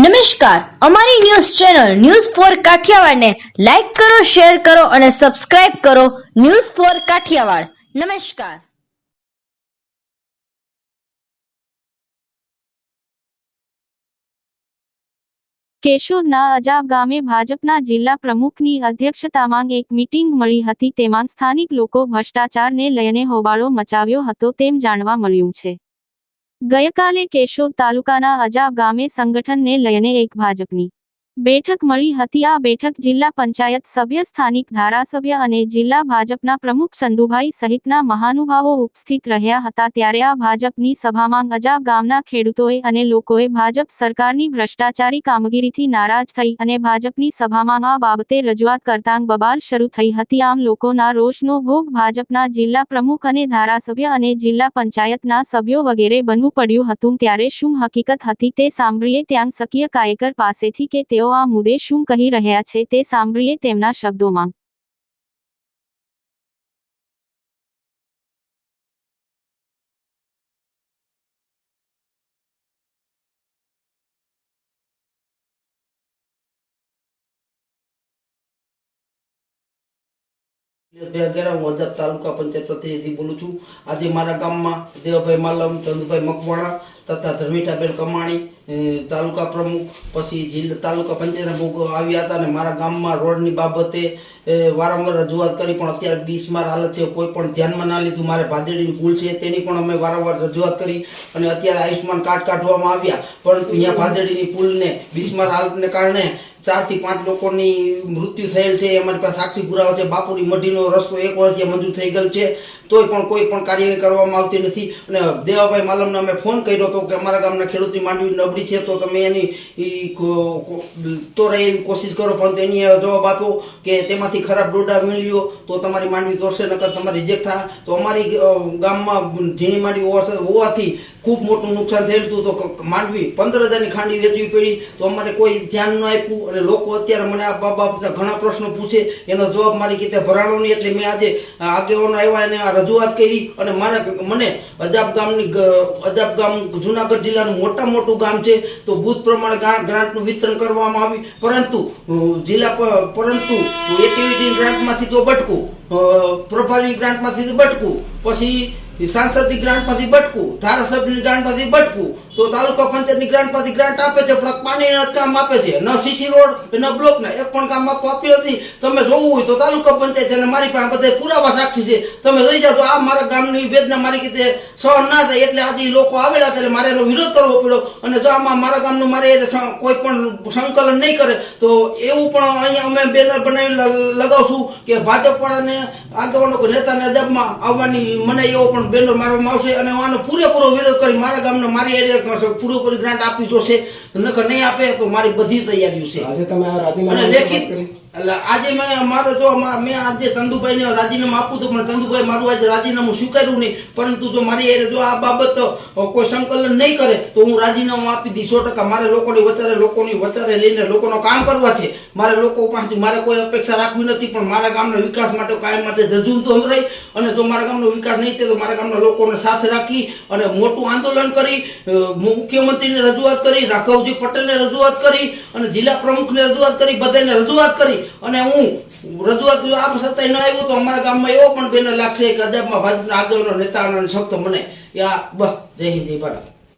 નમસ્કાર. અમારી news channel news four કાઠિયાવાડને લાઈક કરો, શેર કરો અને સબસ્ક્રાઇબ કરો ન્યૂઝ ફોર કાઠિયાવાડ. નમસ્કાર. કેશોદના અજાબ ગામે ભાજપના જિલ્લા પ્રમુખની અધ્યક્ષતામાં એક મીટિંગ મળી હતી. તેમાં સ્થાનિક લોકો ભ્રષ્ટાચારને લઈને હોબાળો મચાવ્યો હતો તેમ જાણવા મળ્યું છે. ગઈકાલે કેશોદ તાલુકાના અજાબ ગામે સંગઠનને લઈને એક ભાજપની બેઠક મળી હતી. આ બેઠક જિલ્લા પંચાયત સભ્ય, સ્થાનિક ધારાસભ્ય અને જિલ્લા ભાજપના પ્રમુખ ચંદુભાઈ સહિતના મહાનુભાવો ઉપસ્થિત રહ્યા હતા. ત્યારે આ ભાજપની સભામાં અજાબ ગામના ખેડૂતોએ અને લોકોએ ભાજપ સરકારની ભ્રષ્ટાચારી કામગીરીથી નારાજ થઈ અને ભાજપની સભામાં આ બાબતે રજૂઆત કરતાં બબાલ શરૂ થઈ હતી. આમ લોકોના રોષનો ભોગ ભાજપના જિલ્લા પ્રમુખ અને ધારાસભ્ય અને જિલ્લા પંચાયતના સભ્યો વગેરે બનવું પડ્યું હતું. ત્યારે શું હકીકત હતી તે સાંભળીએ ત્યાં સકીય કાયકર પાસેથી કે તેઓ આ મુદ્દે શું કહી રહ્યા છે તે સાંભળીએ તેમના શબ્દોમાં. તાલુકા પંચાયત પ્રતિનિધિ બોલું છું. આજે મારા ગામમાં દેવભાઈ માલમ ચંદુભાઈ મકવાણા તથા ધર્મિઠાબેન કમાણી તાલુકા પ્રમુખ, પછી જિલ્લા તાલુકા પંચાયત પ્રમુખ આવ્યા હતા અને મારા ગામમાં રોડની બાબતે વારંવાર રજૂઆત કરી, પણ અત્યારે બીસમાર હાલત છે, કોઈ પણ ધ્યાનમાં ના લીધું. મારે ભાદેડીની ભૂલ છે, તેની પણ અમે વારંવાર રજૂઆત કરી અને અત્યારે આયુષ્યમાન કાર્ડ કાઢવામાં આવ્યા. પરંતુ અહીંયા ભાદેડીની પુલને બીસમાર હાલતને કારણે ચારથી પાંચ લોકોની મૃત્યુ થયેલ છે, અમારી પાસે સાક્ષી પુરાવા છે, બાપુની મઢીનો રસ્તો એક વર્ષથી મંજૂર થઈ ગયેલ છે, તોય પણ કોઈ પણ કાર્યવાહી કરવામાં આવતી નથી. અને દેવાભાઈ માલમને અમે ફોન કર્યો હતો કે અમારા ગામના ખેડૂતની માંડવી નબળી છે, તો તમે એની કો- એવી કોશિશ કરો, પણ એની જવાબ આપ્યો કે તેમાંથી ખરાબ ડોડા મેળવ્યો તો તમારી માંડવી તોડશે, નકર તમારી રિજેક્ટ થાય તો અમારી ગામમાં ઝીણી માંડવી હોવાથી ખૂબ મોટું નુકસાન થયેલું હતું તો માંડવી પંદર હજારની ખાંડી વેચવી પડી. તો અમારે કોઈ ધ્યાન ન આપ્યું અને લોકો અત્યારે મને આ બાબતના ઘણા પ્રશ્નો પૂછે. એનો જવાબ મારી કીધે ભરાણો નહીં, એટલે મેં આજે આગેવાનો આવ્યા અને આ રજૂઆત કરી અને મારા મને અજાબ ગામની અજાબ ગામ જુનાગઢ જિલ્લાનું મોટા મોટું ગામ છે. તો બુથ પ્રમાણે ગ્રા- ગ્રાન્ટનું વિતરણ કરવામાં આવ્યું. પરંતુ જિલ્લા પરંતુ એક્ટિવિટી ગ્રાન્ટમાંથી તો બટકું પ્રભારી ગ્રાન્ટમાંથી તો બટકું. પછી સાંસદની ગ્રાન્ટમાંથી બટકું ધારાસભ્યની ગ્રાન્ટમાંથી બટકું. તો તાલુકા પંચાયતની ગ્રાન્ટમાંથી ગ્રાન્ટ આપે છે, પણ પાણીના કામ આપે છે. ન સીસી રોડ, ન બ્લોક ને એક પણ કામ આપવા આપ્યું નથી તમે જોવું હોય તો તાલુકા પંચાયત અને મારી પાસે બધા પુરાવા સાક્ષી છે. તમે જોઈ જાઓ તો આ મારા ગામની વેદના મારી રીતે સહન ના થાય, એટલે આજે લોકો આવેલા ત્યારે મારે એનો વિરોધ કરવો પડ્યો. અને જો આમાં મારા ગામનું મારે કોઈ પણ સંકલન નહીં કરે, તો એવું પણ અહીંયા અમે બેનર બનાવી લગાવશું કે ભાજપવાળાને આગળ આગેવાનો કે નેતાને અજબમાં આવવાની મને એવો પણ બેનર મારવામાં આવશે. અને આનો પૂરેપૂરો વિરોધ કરી મારા ગામને મારી એરિયા પૂરેપૂરી ગ્રાન્ટ આપવી જોશે નકર નહીં આપે તો મારી બધી તૈયારીઓ છે. આજે તમે આ રાજીનામા લેખિત કરી. એટલે આજે મેં મારે જો મા- આજે ચંદુભાઈને રાજીનામું આપું તો પણ ચંદુભાઈ મારું આજે રાજીનામું સ્વીકાર્યું નહીં. પરંતુ જો મારી એ જો આ બાબત કોઈ સંકલન નહીં કરે, તો હું રાજીનામું આપી દઈશ. સો ટકા મારે લોકોની વચારે લોકોની વચારે લઈને લોકોનો કામ કરવા છે. મારે લોકો પાસેથી મારે કોઈ અપેક્ષા રાખવી નથી, પણ મારા ગામના વિકાસ માટે, કાયમ માટે જજુમ તો રહી અને જો મારા ગામનો વિકાસ નહીં થાય, તો મારા ગામના લોકોને સાથે રાખી અને મોટું આંદોલન કરી મુખ્યમંત્રીને રજૂઆત કરી, રાઘવજી પટેલને રજૂઆત કરી અને જિલ્લા પ્રમુખને રજૂઆત કરી, બધાને રજૂઆત કરી. અને હું રજૂઆત આપ છતાંય ન આવ્યું તો અમારા ગામમાં એવો પણ બેનર લાગશે કે અજાબમાં ભાજપના આગળનો નેતા અને શક્ત મને. યા, બસ, જય હિન્દ, જય ભારત.